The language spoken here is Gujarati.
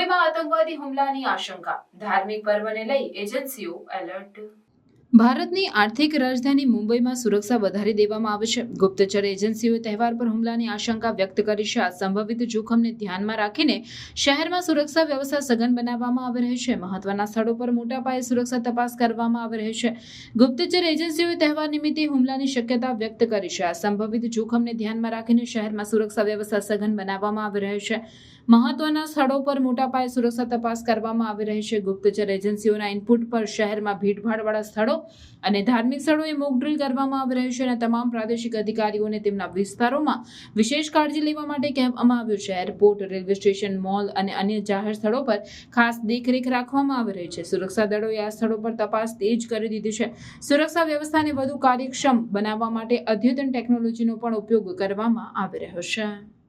મુંબઈમાં આતંકવાદી હુમલાની આશંકા. ધાર્મિક પર્વને લઈ એજન્સીઓ એલર્ટ. ભારતની આર્થિક રાજધાની મુંબઈમાં સુરક્ષા વધારી દેવામાં આવે છે. ગુપ્તચર એજન્સીઓએ તહેવાર પર હુમલાની આશંકા વ્યક્ત કરી છે. આ સંભવિત જોખમને ધ્યાનમાં રાખીને શહેરમાં સુરક્ષા વ્યવસ્થા સઘન બનાવવામાં આવી રહી છે. મહત્વના સ્થળો પર મોટા પાયે સુરક્ષા તપાસ કરવામાં આવી રહી છે. ગુપ્તચર એજન્સીઓએ તહેવાર નિમિત્તે હુમલાની શક્યતા વ્યક્ત કરી છે. આ સંભવિત જોખમને ધ્યાનમાં રાખીને શહેરમાં સુરક્ષા વ્યવસ્થા સઘન બનાવવામાં આવી રહી છે. મહત્વના સ્થળો પર મોટા પાયે સુરક્ષા તપાસ કરવામાં આવી રહી છે. ગુપ્તચર એજન્સીઓના ઇનપુટ પર શહેરમાં ભીડભાડવાળા સ્થળો અને ધાર્મિક સ્થળોએ મોક ડ્રીલ કરવામાં આવી રહ્યું છે અને તમામ પ્રાદેશિક અધિકારીઓને તેમના વિસ્તારોમાં વિશેષ કાળજી લેવા માટે કહેવામાં આવ્યું છે. એરપોર્ટ રેલવે સ્ટેશન મોલ અને અન્ય જાહેર સ્થળો પર ખાસ દેખરેખ રાખવામાં આવી રહી છે. સુરક્ષા દળોએ આ સ્થળો પર તપાસ તેજ કરી દીધી છે. સુરક્ષા વ્યવસ્થાને વધુ કાર્યક્ષમ બનાવવા માટે અદ્યતન ટેકનોલોજીનો પણ ઉપયોગ કરવામાં આવી રહ્યો છે.